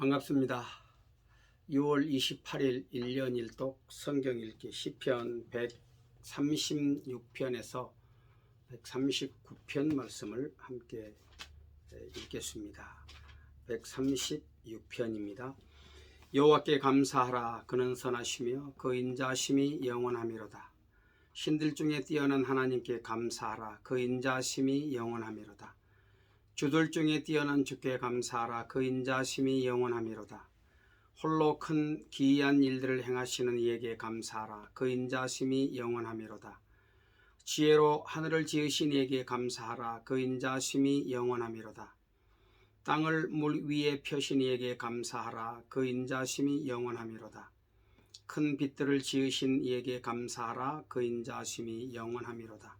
반갑습니다. 6월 28일 1년 1독 성경 읽기 시편 136편에서 139편 말씀을 함께 읽겠습니다. 136편입니다. 여호와께 감사하라 그는 선하시며 그 인자심이 영원하미로다. 신들 중에 뛰어난 하나님께 감사하라 그 인자심이 영원하미로다. 주들 중에 뛰어난 주께 감사하라 그 인자심이 영원하미로다. 홀로 큰 기이한 일들을 행하시는 이에게 감사하라 그 인자심이 영원하미로다. 지혜로 하늘을 지으신 이에게 감사하라 그 인자심이 영원하미로다. 땅을 물 위에 펴신 이에게 감사하라 그 인자심이 영원하미로다. 큰 빛들을 지으신 이에게 감사하라 그 인자심이 영원하미로다.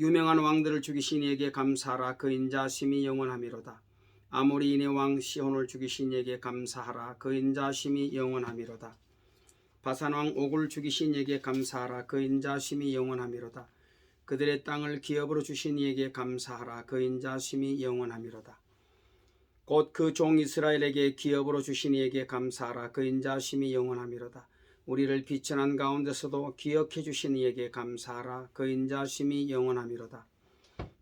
유명한 왕들을 죽이신 이에게 감사하라 그 인자심이 영원하미로다. 아모리인의 왕 시혼을 죽이신 이에게 감사하라 그 인자심이 영원하미로다. 바산 왕 옥을 죽이신 이에게 감사하라 그 인자심이 영원하미로다. 그들의 땅을 기업으로 주신 이에게 감사하라 그 인자심이 영원하미로다. 곧 그 종 이스라엘에게 기업으로 주신 이에게 감사하라 그 인자심이 영원하미로다. 우리를 비천한 가운데서도 기억해 주신 이에게 감사하라 그 인자심이 영원하미로다.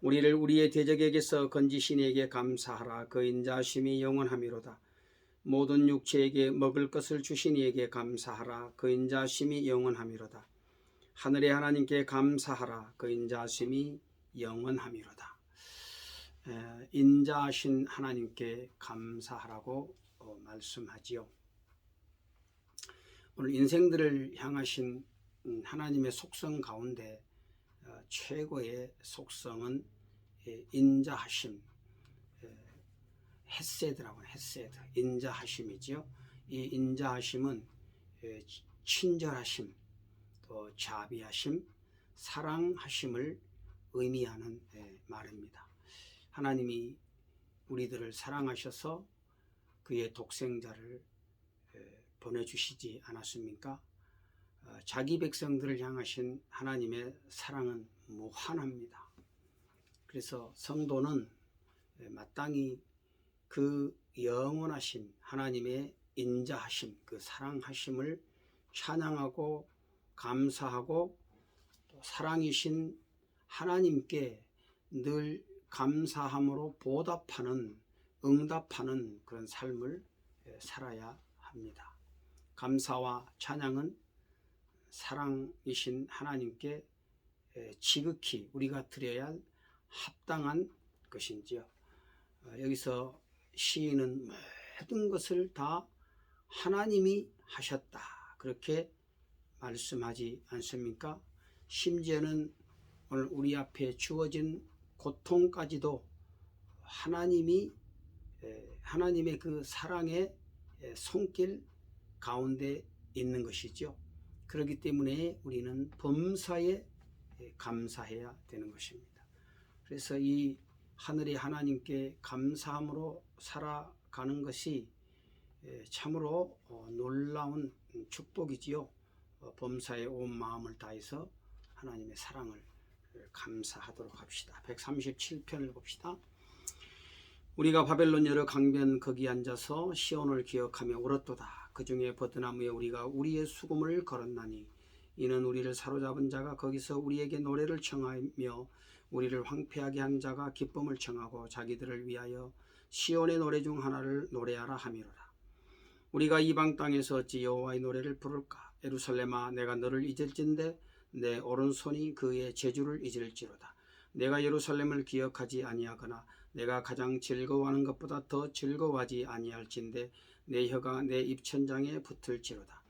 우리를 우리의 대적에게서 건지신 이에게 감사하라 그 인자심이 영원하미로다. 모든 육체에게 먹을 것을 주신 이에게 감사하라 그 인자심이 영원하미로다. 하늘의 하나님께 감사하라 그 인자심이 영원하미로다. 에, 인자하신 하나님께 감사하라고 어, 말씀하지요. 오늘 인생들을 향하신 음, 하나님의 속성 가운데 어, 최고의 속성은 예, 인자하심, 헤세드라고 해요. 헤세드, 인자하심이지요. 이 인자하심은 예, 친절하심, 또 자비하심, 사랑하심을 의미하는 예, 말입니다. 하나님이 우리들을 사랑하셔서 그의 독생자를 예, 보내주시지 않았습니까? 어, 자기 백성들을 향하신 하나님의 사랑은 무한합니다. 그래서 성도는 예, 마땅히 그 영원하신 하나님의 인자하심, 그 사랑하심을 찬양하고 감사하고 또 사랑이신 하나님께 늘 감사함으로 보답하는 응답하는 그런 삶을 예, 살아야 합니다. 감사와 찬양은 사랑이신 하나님께 예, 지극히 우리가 드려야 할 합당한 것인지요. 어, 여기서 시인은 모든 것을 다 하나님이 하셨다. 그렇게 말씀하지 않습니까? 심지어는 오늘 우리 앞에 주어진 고통까지도 하나님이 하나님의 그 사랑의 손길 가운데 있는 것이죠. 그렇기 때문에 우리는 범사에 감사해야 되는 것입니다. 그래서 이 하늘의 하나님께 감사함으로 살아가는 것이 참으로 어, 놀라운 축복이지요. 어, 범사에 온 마음을 다해서 하나님의 사랑을 감사하도록 합시다. 137편을 봅시다. 우리가 바벨론 여러 강변 거기 앉아서 시온을 기억하며 울었도다. 그 중에 버드나무에 우리가 우리의 수금을 걸었나니 이는 우리를 사로잡은 자가 거기서 우리에게 노래를 청하며 우리를 황폐하게 한 자가 기쁨을 청하고 자기들을 위하여 시온의 노래 중 하나를 노래하라 함이로라. 우리가 이방 땅에서 어찌 여호와의 노래를 부를까 예루살렘아 내가 너를 잊을진데 내 오른손이 그의 제주를 잊을지로다 내가 예루살렘을 기억하지 아니하거나 내가 가장 즐거워하는 것보다 더 즐거워하지 아니할진데 내 혀가 내 입천장에 붙을지로다.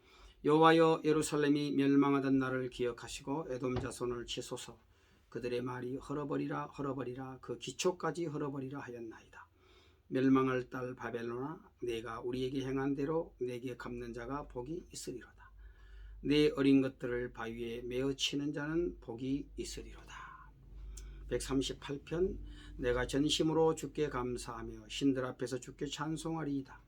여호와여 예루살렘이 멸망하던 날을 기억하시고 에돔 자손을 치소서. 그들의 말이 헐어버리라 헐어버리라 그 기초까지 헐어버리라 하였나이다. 멸망할 딸 바벨로나 내가 우리에게 행한 대로 내게 갚는 자가 복이 있으리로다. 내 어린 것들을 바위에 메어 치는 자는 복이 있으리로다. 138편 내가 전심으로 주께 감사하며 신들 앞에서 주께 찬송하리이다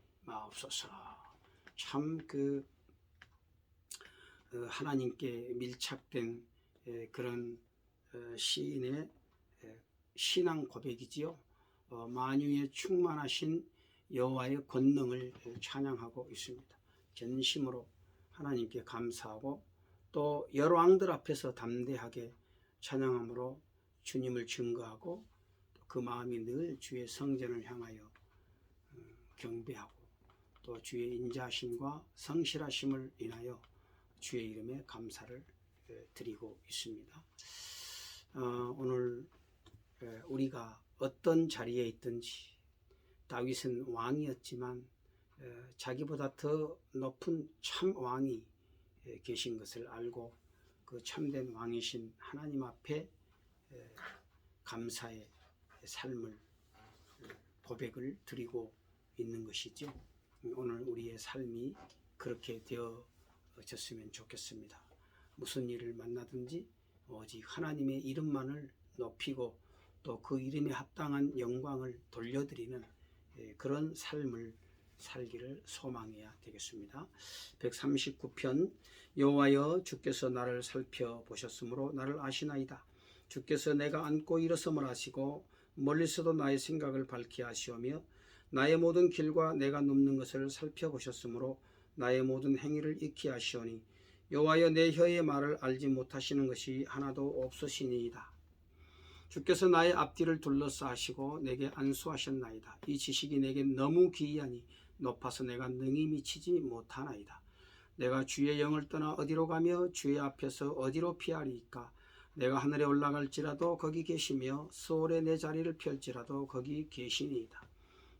마옵소서. 참그 어, 하나님께 밀착된 에, 그런 어, 시인의 에, 신앙 고백이지요. 어, 만유에 충만하신 여호와의 권능을 찬양하고 있습니다. 전심으로 하나님께 감사하고 또 열왕들 앞에서 담대하게 찬양함으로 주님을 증거하고 그 마음이 늘 주의 성전을 향하여 음, 경배하고 또 주의 인자하심과 성실하심을 인하여 주의 이름에 감사를 에, 드리고 있습니다. 어, 오늘 에, 우리가 어떤 자리에 있든지 다윗은 왕이었지만 에, 자기보다 더 높은 참 왕이 에, 계신 것을 알고 그 참된 왕이신 하나님 앞에 에, 감사의 삶을 에, 고백을 드리고 있는 것이죠. 오늘 우리의 삶이 그렇게 되어졌으면 좋겠습니다. 무슨 일을 만나든지 오직 하나님의 이름만을 높이고 또 그 이름에 합당한 영광을 돌려드리는 예, 그런 삶을 살기를 소망해야 되겠습니다. 139편 여호와여 주께서 나를 살펴보셨으므로 나를 아시나이다. 주께서 내가 앉고 일어섬을 아시고 멀리서도 나의 생각을 밝히 하시오며 나의 모든 길과 내가 눕는 것을 살펴보셨으므로 나의 모든 행위를 익히 하시오니 여호와여 내 혀의 말을 알지 못하시는 것이 하나도 없으시니이다. 주께서 나의 앞뒤를 둘러싸시고 내게 안수하셨나이다. 이 지식이 내게 너무 기이하니 높아서 내가 능히 미치지 못하나이다. 내가 주의 영을 떠나 어디로 가며 주의 앞에서 어디로 피하리이까? 내가 하늘에 올라갈지라도 거기 계시며 서울에 내 자리를 펼지라도 거기 계시니이다.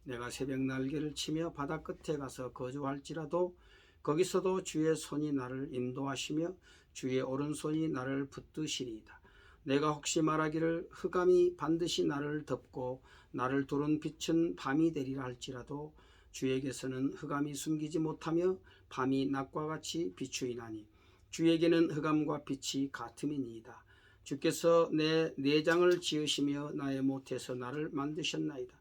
내가 새벽 날개를 치며 바다 끝에 가서 거주할지라도 거기서도 주의 손이 나를 인도하시며 주의 오른손이 나를 붙드시리이다. 내가 혹시 말하기를 흑암이 반드시 나를 덮고 나를 두른 빛은 밤이 되리라 할지라도 주에게서는 흑암이 숨기지 못하며 밤이 낮과 같이 비추이나니 주에게는 흑암과 빛이 같음이니이다. 주께서 내 내장을 지으시며 나의 못에서 나를 만드셨나이다.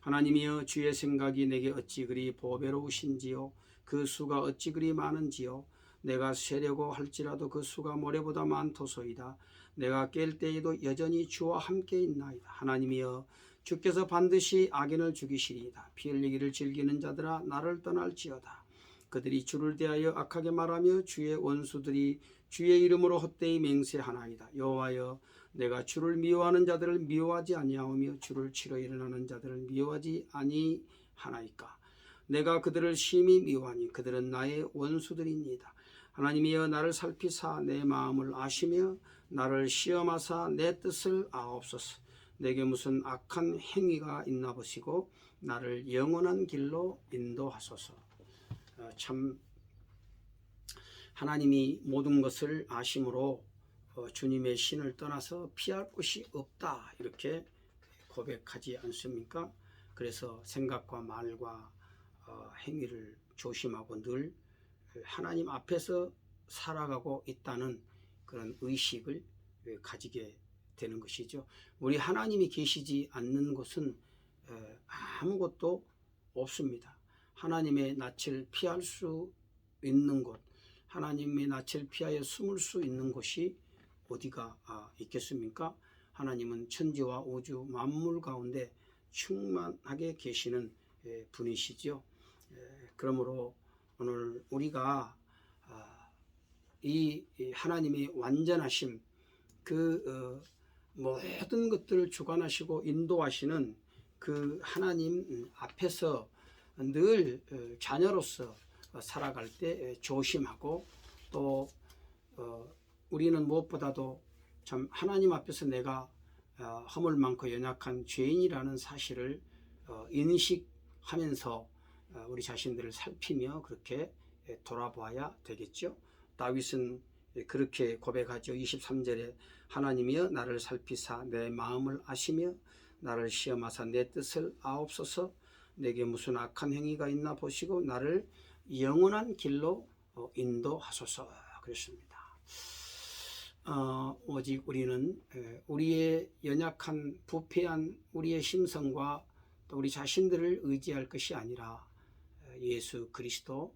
하나님이여 주의 생각이 내게 어찌 그리 보배로우신지요? 그 수가 어찌 그리 많은지요? 내가 세려고 할지라도 그 수가 모래보다 많도소이다. 내가 깰 때에도 여전히 주와 함께 있나이다. 하나님이여 주께서 반드시 악인을 죽이시리이다. 피 흘리기를 즐기는 자들아 나를 떠날지어다. 그들이 주를 대하여 악하게 말하며 주의 원수들이 주의 이름으로 헛되이 맹세하나이다. 여호와여 내가 주를 미워하는 자들을 미워하지 아니하오며 주를 치러 일어나는 자들을 미워하지 아니하나이까. 내가 그들을 심히 미워하니 그들은 나의 원수들이니이다. 하나님이여 나를 살피사 내 마음을 아시며 나를 시험하사 내 뜻을 아옵소서. 내게 무슨 악한 행위가 있나 보시고 나를 영원한 길로 인도하소서. 어, 참 하나님이 모든 것을 아심으로 어, 주님의 신을 떠나서 피할 곳이 없다 이렇게 고백하지 않습니까? 그래서 생각과 말과 어, 행위를 조심하고 늘 하나님 앞에서 살아가고 있다는 그런 의식을 가지게 되는 것이죠. 우리 하나님이 계시지 않는 곳은 에, 아무것도 없습니다. 하나님의 낯을 피할 수 있는 곳, 하나님의 낯을 피하여 숨을 수 있는 곳이 어디가 아, 있겠습니까? 하나님은 천지와 우주 만물 가운데 충만하게 계시는 에, 분이시죠. 에, 그러므로 오늘 우리가 아, 이이 하나님의 완전하심 그 어, 모든 것들을 주관하시고 인도하시는 그 하나님 앞에서 늘 어, 자녀로서 살아갈 때 조심하고 또 어, 우리는 무엇보다도 참 하나님 앞에서 내가 어, 허물 많고 연약한 죄인이라는 사실을 어, 인식하면서 어, 우리 자신들을 살피며 그렇게 예, 돌아보아야 되겠죠. 다윗은 그렇게 고백하죠. 23절에 하나님이여 나를 살피사 내 마음을 아시며 나를 시험하사 내 뜻을 아옵소서 내게 무슨 악한 행위가 있나 보시고 나를 영원한 길로 어, 인도하소서 그랬습니다. 어, 오직 우리는 에, 우리의 연약한 부패한 우리의 심성과 또 우리 자신들을 의지할 것이 아니라 에, 예수 그리스도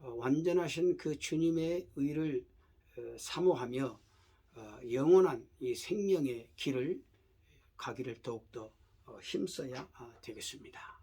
어, 완전하신 그 주님의 의를 어, 사모하며 어, 영원한 이 생명의 길을 가기를 더욱더 어, 힘써야 아, 되겠습니다.